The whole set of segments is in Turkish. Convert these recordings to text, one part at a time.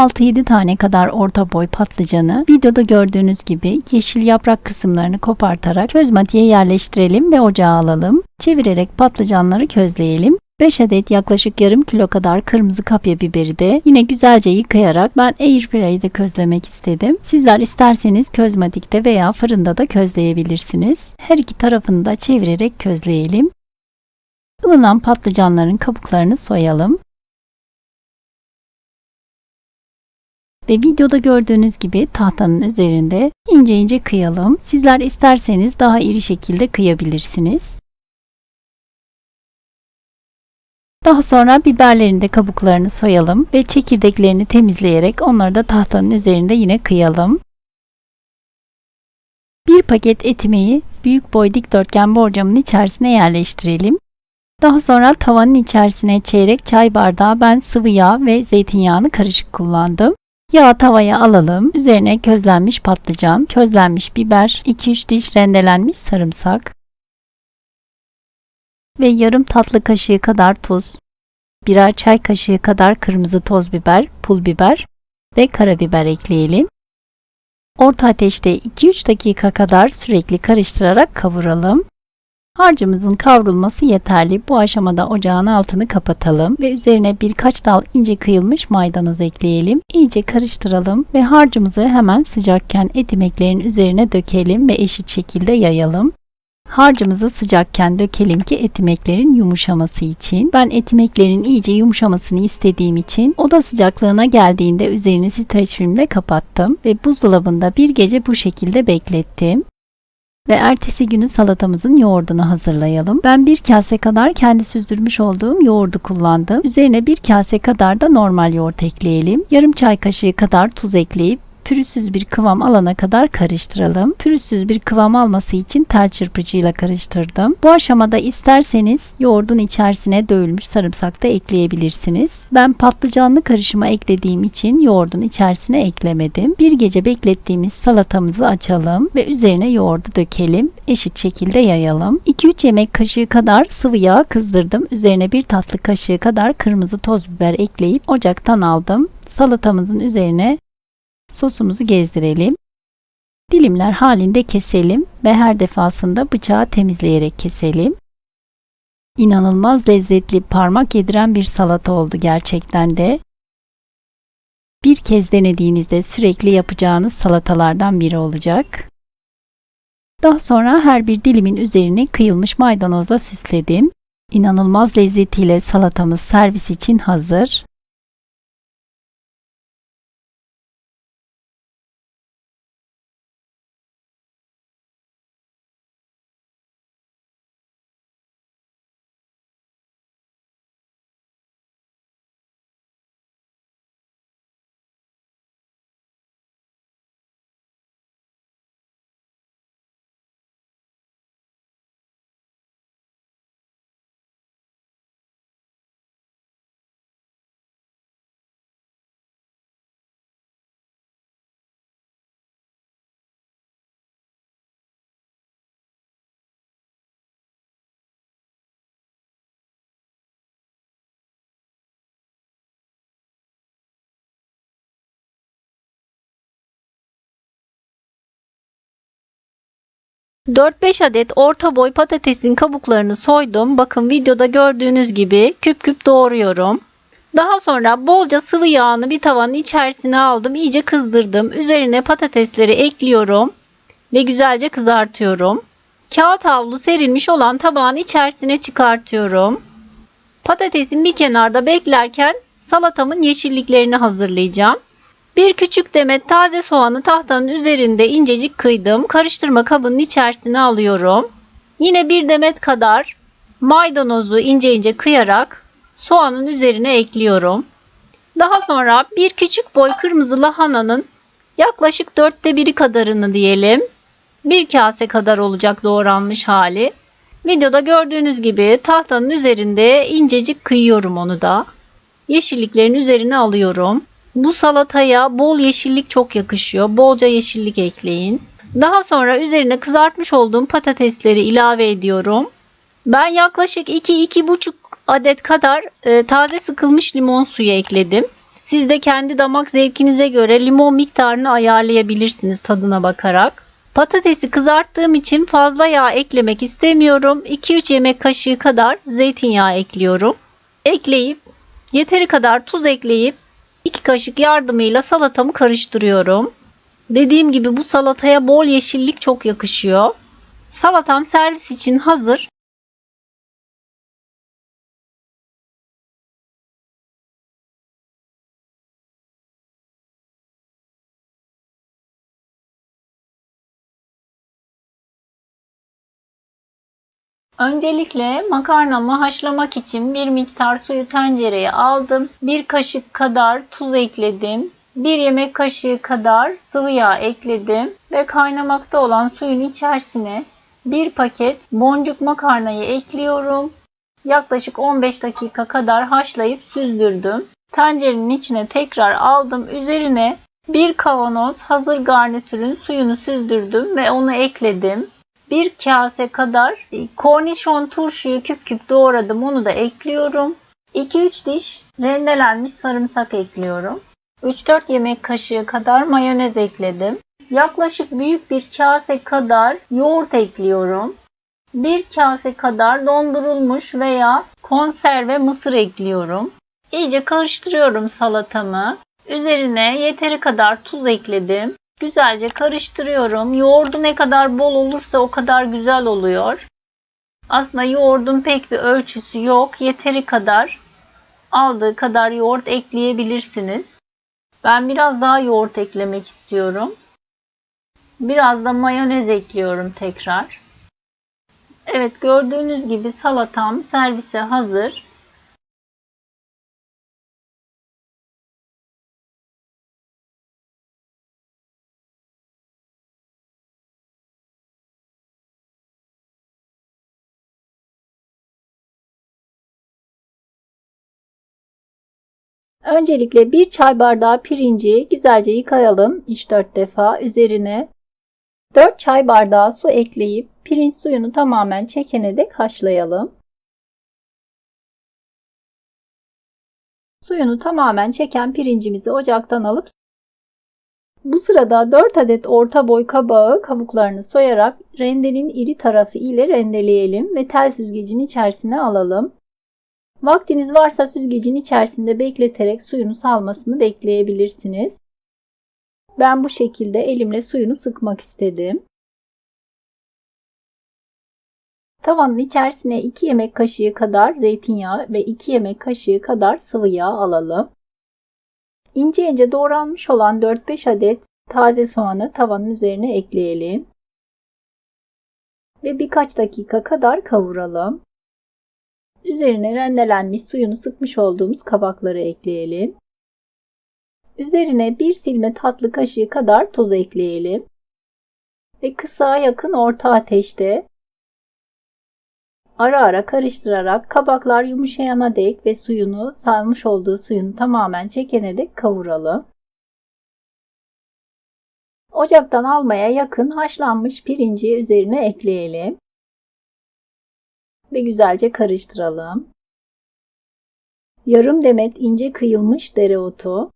6-7 tane kadar orta boy patlıcanı videoda gördüğünüz gibi yeşil yaprak kısımlarını kopartarak közmatiğe yerleştirelim ve ocağa alalım. Çevirerek patlıcanları közleyelim. 5 adet yaklaşık yarım kilo kadar kırmızı kapya biberi de yine güzelce yıkayarak ben airfryer'de közlemek istedim. Sizler isterseniz közmatikte veya fırında da közleyebilirsiniz. Her iki tarafını da çevirerek közleyelim. Ilınan patlıcanların kabuklarını soyalım. Ve videoda gördüğünüz gibi tahtanın üzerinde ince ince kıyalım. Sizler isterseniz daha iri şekilde kıyabilirsiniz. Daha sonra biberlerin de kabuklarını soyalım ve çekirdeklerini temizleyerek onları da tahtanın üzerinde yine kıyalım. Bir paket etimeyi büyük boy dikdörtgen borcamın içerisine yerleştirelim. Daha sonra tavanın içerisine çeyrek çay bardağı ben sıvı yağ ve zeytinyağını karışık kullandım. Yağı tavaya alalım. Üzerine közlenmiş patlıcan, közlenmiş biber, 2-3 diş rendelenmiş sarımsak ve yarım tatlı kaşığı kadar tuz, birer çay kaşığı kadar kırmızı toz biber, pul biber ve karabiber ekleyelim. Orta ateşte 2-3 dakika kadar sürekli karıştırarak kavuralım. Harcımızın kavrulması yeterli. Bu aşamada ocağın altını kapatalım ve üzerine birkaç dal ince kıyılmış maydanoz ekleyelim. İyice karıştıralım ve harcımızı hemen sıcakken etimeklerin üzerine dökelim ve eşit şekilde yayalım. Harcımızı sıcakken dökelim ki etimeklerin yumuşaması için. Ben etimeklerin iyice yumuşamasını istediğim için oda sıcaklığına geldiğinde üzerini streç filmle kapattım ve buzdolabında bir gece bu şekilde beklettim. Ve ertesi günü salatamızın yoğurdunu hazırlayalım. Ben bir kase kadar kendi süzdürmüş olduğum yoğurdu kullandım. Üzerine bir kase kadar da normal yoğurt ekleyelim. Yarım çay kaşığı kadar tuz ekleyip pürüzsüz bir kıvam alana kadar karıştıralım. Pürüzsüz bir kıvam alması için tel çırpıcıyla karıştırdım. Bu aşamada isterseniz yoğurdun içerisine dövülmüş sarımsak da ekleyebilirsiniz. Ben patlıcanlı karışıma eklediğim için yoğurdun içerisine eklemedim. Bir gece beklettiğimiz salatamızı açalım ve üzerine yoğurdu dökelim. Eşit şekilde yayalım. 2-3 yemek kaşığı kadar sıvı yağ kızdırdım. Üzerine bir tatlı kaşığı kadar kırmızı toz biber ekleyip ocaktan aldım. Salatamızın üzerine Sosumuzu gezdirelim. Dilimler halinde keselim ve her defasında bıçağı temizleyerek keselim. İnanılmaz lezzetli, parmak yediren bir salata oldu gerçekten de. Bir kez denediğinizde sürekli yapacağınız salatalardan biri olacak. Daha sonra her bir dilimin üzerini kıyılmış maydanozla süsledim. İnanılmaz lezzetiyle salatamız servis için hazır. 4-5 adet orta boy patatesin kabuklarını soydum. Bakın videoda gördüğünüz gibi küp küp doğruyorum. Daha sonra bolca sıvı yağını bir tavanın içerisine aldım. İyice kızdırdım. Üzerine patatesleri ekliyorum ve güzelce kızartıyorum. Kağıt havlu serilmiş olan tabağın içerisine çıkartıyorum. Patatesin bir kenarda beklerken salatamın yeşilliklerini hazırlayacağım. Bir küçük demet taze soğanı tahtanın üzerinde incecik kıydım. Karıştırma kabının içerisine alıyorum. Yine bir demet kadar maydanozu ince ince kıyarak soğanın üzerine ekliyorum. Daha sonra bir küçük boy kırmızı lahananın yaklaşık dörtte biri kadarını diyelim. Bir kase kadar olacak doğranmış hali. Videoda gördüğünüz gibi tahtanın üzerinde incecik kıyıyorum onu da. Yeşilliklerin üzerine alıyorum. Bu salataya bol yeşillik çok yakışıyor. Bolca yeşillik ekleyin. Daha sonra üzerine kızartmış olduğum patatesleri ilave ediyorum. Ben yaklaşık 2-2,5 adet kadar e, taze sıkılmış limon suyu ekledim. Siz de kendi damak zevkinize göre limon miktarını ayarlayabilirsiniz tadına bakarak. Patatesi kızarttığım için fazla yağ eklemek istemiyorum. 2-3 yemek kaşığı kadar zeytinyağı ekliyorum. Ekleyip yeteri kadar tuz ekleyip 2 kaşık yardımıyla salatamı karıştırıyorum. Dediğim gibi bu salataya bol yeşillik çok yakışıyor. Salatam servis için hazır. Öncelikle makarnamı haşlamak için bir miktar suyu tencereye aldım. Bir kaşık kadar tuz ekledim. Bir yemek kaşığı kadar sıvı yağ ekledim ve kaynamakta olan suyun içerisine bir paket boncuk makarnayı ekliyorum. Yaklaşık 15 dakika kadar haşlayıp süzdürdüm. Tencerenin içine tekrar aldım. Üzerine bir kavanoz hazır garnitürün suyunu süzdürdüm ve onu ekledim. Bir kase kadar kornişon turşuyu küp küp doğradım. Onu da ekliyorum. 2-3 diş rendelenmiş sarımsak ekliyorum. 3-4 yemek kaşığı kadar mayonez ekledim. Yaklaşık büyük bir kase kadar yoğurt ekliyorum. Bir kase kadar dondurulmuş veya konserve mısır ekliyorum. İyice karıştırıyorum salatamı. Üzerine yeteri kadar tuz ekledim. Güzelce karıştırıyorum. Yoğurdu ne kadar bol olursa o kadar güzel oluyor. Aslında yoğurdun pek bir ölçüsü yok. Yeteri kadar aldığı kadar yoğurt ekleyebilirsiniz. Ben biraz daha yoğurt eklemek istiyorum. Biraz da mayonez ekliyorum tekrar. Evet gördüğünüz gibi salatam servise hazır. Öncelikle bir çay bardağı pirinci güzelce yıkayalım 3-4 defa. Üzerine 4 çay bardağı su ekleyip pirinç suyunu tamamen çekene dek haşlayalım. Suyunu tamamen çeken pirincimizi ocaktan alıp bu sırada 4 adet orta boy kabağı kabuklarını soyarak rendenin iri tarafı ile rendeleyelim ve tel süzgecin içerisine alalım. Vaktiniz varsa süzgecin içerisinde bekleterek suyunu salmasını bekleyebilirsiniz. Ben bu şekilde elimle suyunu sıkmak istedim. Tavanın içerisine 2 yemek kaşığı kadar zeytinyağı ve 2 yemek kaşığı kadar sıvı yağ alalım. İnce ince doğranmış olan 4-5 adet taze soğanı tavanın üzerine ekleyelim. Ve birkaç dakika kadar kavuralım. Üzerine rendelenmiş suyunu sıkmış olduğumuz kabakları ekleyelim. Üzerine bir silme tatlı kaşığı kadar tuz ekleyelim. Ve kısa yakın orta ateşte ara ara karıştırarak kabaklar yumuşayana dek ve suyunu salmış olduğu suyunu tamamen çekene dek kavuralım. Ocaktan almaya yakın haşlanmış pirinci üzerine ekleyelim ve güzelce karıştıralım. Yarım demet ince kıyılmış dereotu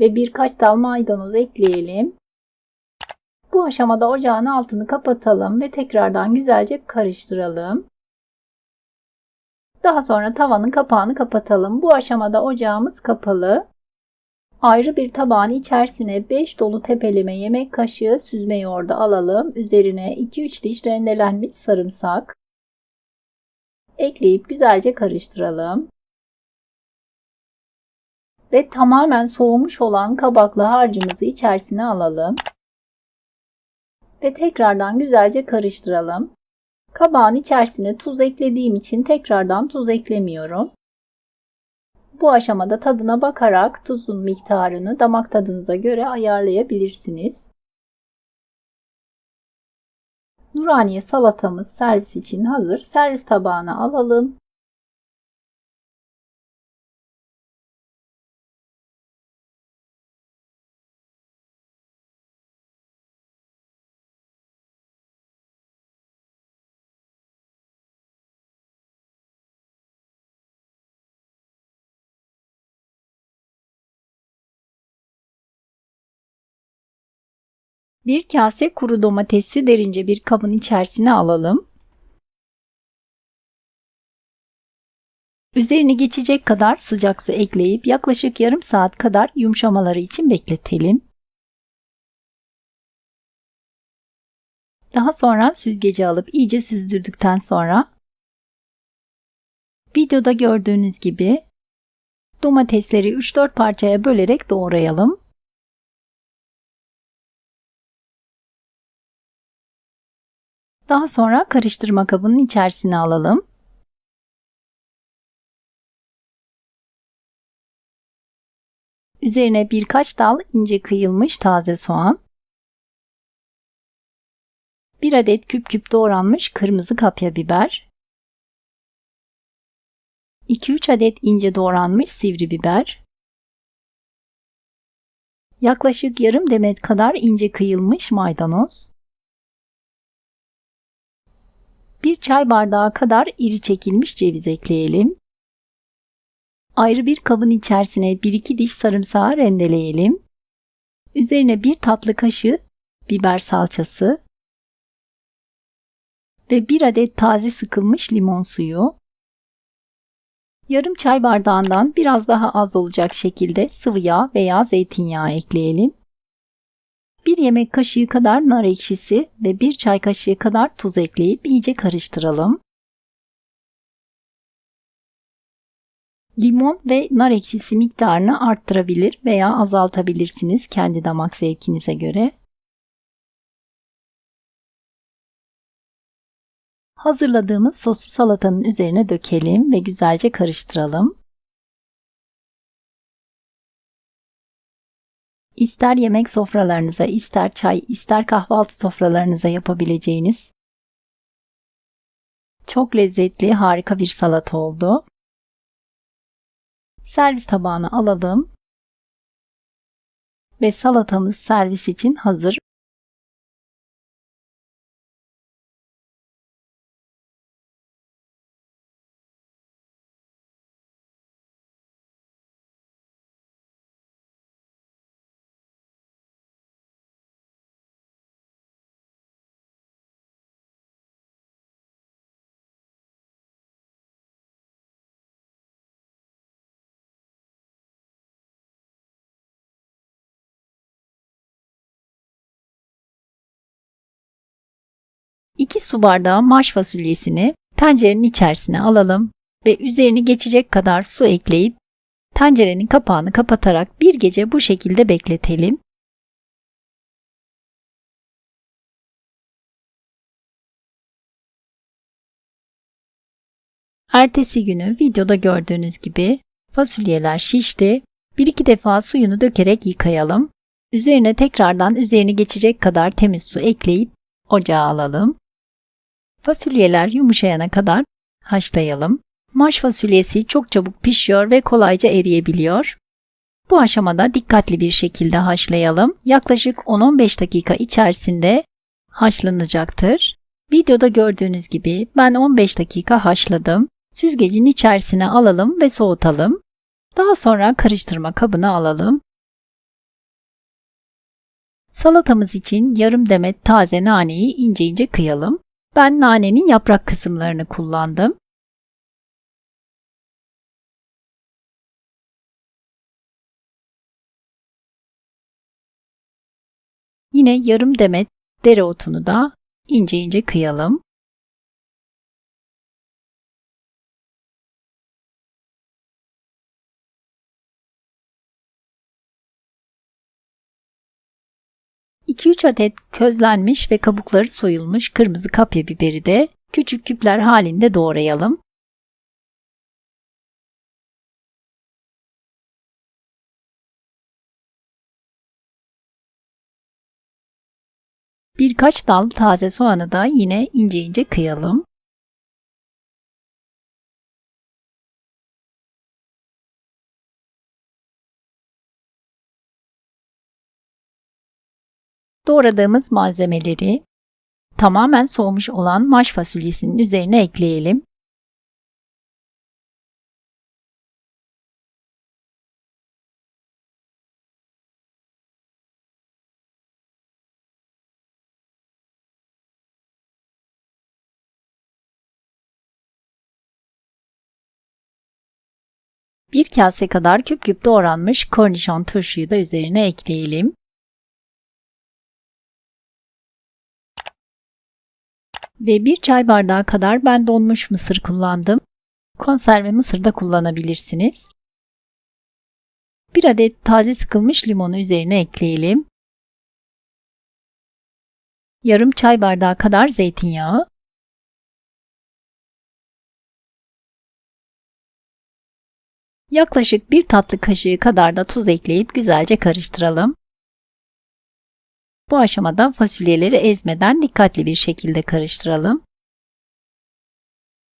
ve birkaç dal maydanoz ekleyelim. Bu aşamada ocağın altını kapatalım ve tekrardan güzelce karıştıralım. Daha sonra tavanın kapağını kapatalım. Bu aşamada ocağımız kapalı. Ayrı bir tabağın içerisine 5 dolu tepeleme yemek kaşığı süzme yoğurdu alalım. Üzerine 2-3 diş rendelenmiş sarımsak, ekleyip güzelce karıştıralım. Ve tamamen soğumuş olan kabaklı harcımızı içerisine alalım. Ve tekrardan güzelce karıştıralım. Kabağın içerisine tuz eklediğim için tekrardan tuz eklemiyorum. Bu aşamada tadına bakarak tuzun miktarını damak tadınıza göre ayarlayabilirsiniz. Nuraniye salatamız servis için hazır. Servis tabağına alalım. Bir kase kuru domatesi derince bir kabın içerisine alalım. Üzerine geçecek kadar sıcak su ekleyip yaklaşık yarım saat kadar yumuşamaları için bekletelim. Daha sonra süzgeci alıp iyice süzdürdükten sonra videoda gördüğünüz gibi domatesleri 3-4 parçaya bölerek doğrayalım. Daha sonra karıştırma kabının içerisine alalım. Üzerine birkaç dal ince kıyılmış taze soğan, 1 adet küp küp doğranmış kırmızı kapya biber, 2-3 adet ince doğranmış sivri biber, yaklaşık yarım demet kadar ince kıyılmış maydanoz, 1 çay bardağı kadar iri çekilmiş ceviz ekleyelim. Ayrı bir kabın içerisine 1-2 diş sarımsağı rendeleyelim. Üzerine bir tatlı kaşığı biber salçası ve 1 adet taze sıkılmış limon suyu. Yarım çay bardağından biraz daha az olacak şekilde sıvı yağ veya zeytinyağı ekleyelim. 1 yemek kaşığı kadar nar ekşisi ve 1 çay kaşığı kadar tuz ekleyip iyice karıştıralım. Limon ve nar ekşisi miktarını arttırabilir veya azaltabilirsiniz kendi damak zevkinize göre. Hazırladığımız sosu salatanın üzerine dökelim ve güzelce karıştıralım. İster yemek sofralarınıza, ister çay, ister kahvaltı sofralarınıza yapabileceğiniz çok lezzetli, harika bir salata oldu. Servis tabağına alalım. Ve salatamız servis için hazır. İki su bardağı maş fasulyesini tencerenin içerisine alalım ve üzerini geçecek kadar su ekleyip tencerenin kapağını kapatarak bir gece bu şekilde bekletelim. Ertesi günü videoda gördüğünüz gibi fasulyeler şişti. Bir iki defa suyunu dökerek yıkayalım. Üzerine tekrardan üzerini geçecek kadar temiz su ekleyip ocağa alalım. Fasulyeler yumuşayana kadar haşlayalım. Maş fasulyesi çok çabuk pişiyor ve kolayca eriyebiliyor. Bu aşamada dikkatli bir şekilde haşlayalım. Yaklaşık 10-15 dakika içerisinde haşlanacaktır. Videoda gördüğünüz gibi ben 15 dakika haşladım. Süzgecin içerisine alalım ve soğutalım. Daha sonra karıştırma kabına alalım. Salatamız için yarım demet taze naneyi ince ince kıyalım. Ben nanenin yaprak kısımlarını kullandım. Yine yarım demet dereotunu da ince ince kıyalım. İki üç adet közlenmiş ve kabukları soyulmuş kırmızı kapya biberi de küçük küpler halinde doğrayalım. Birkaç dal taze soğanı da yine ince ince kıyalım. Doğradığımız malzemeleri tamamen soğumuş olan maş fasulyesinin üzerine ekleyelim. Bir kase kadar küp küp doğranmış kornişon turşuyu da üzerine ekleyelim. Ve bir çay bardağı kadar ben donmuş mısır kullandım. Konserve mısır da kullanabilirsiniz. Bir adet taze sıkılmış limonu üzerine ekleyelim. Yarım çay bardağı kadar zeytinyağı. Yaklaşık bir tatlı kaşığı kadar da tuz ekleyip güzelce karıştıralım. Bu aşamada fasulyeleri ezmeden dikkatli bir şekilde karıştıralım.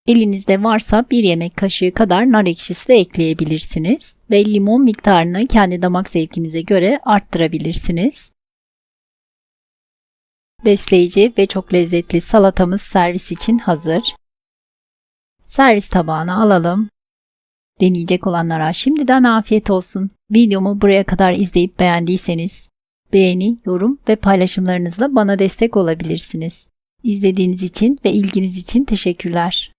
Elinizde varsa bir yemek kaşığı kadar nar ekşisi de ekleyebilirsiniz ve limon miktarını kendi damak zevkinize göre arttırabilirsiniz. Besleyici ve çok lezzetli salatamız servis için hazır. Servis tabağına alalım. Deneyecek olanlara şimdiden afiyet olsun. Videomu buraya kadar izleyip beğendiyseniz beğeni, yorum ve paylaşımlarınızla bana destek olabilirsiniz. İzlediğiniz için ve ilginiz için teşekkürler.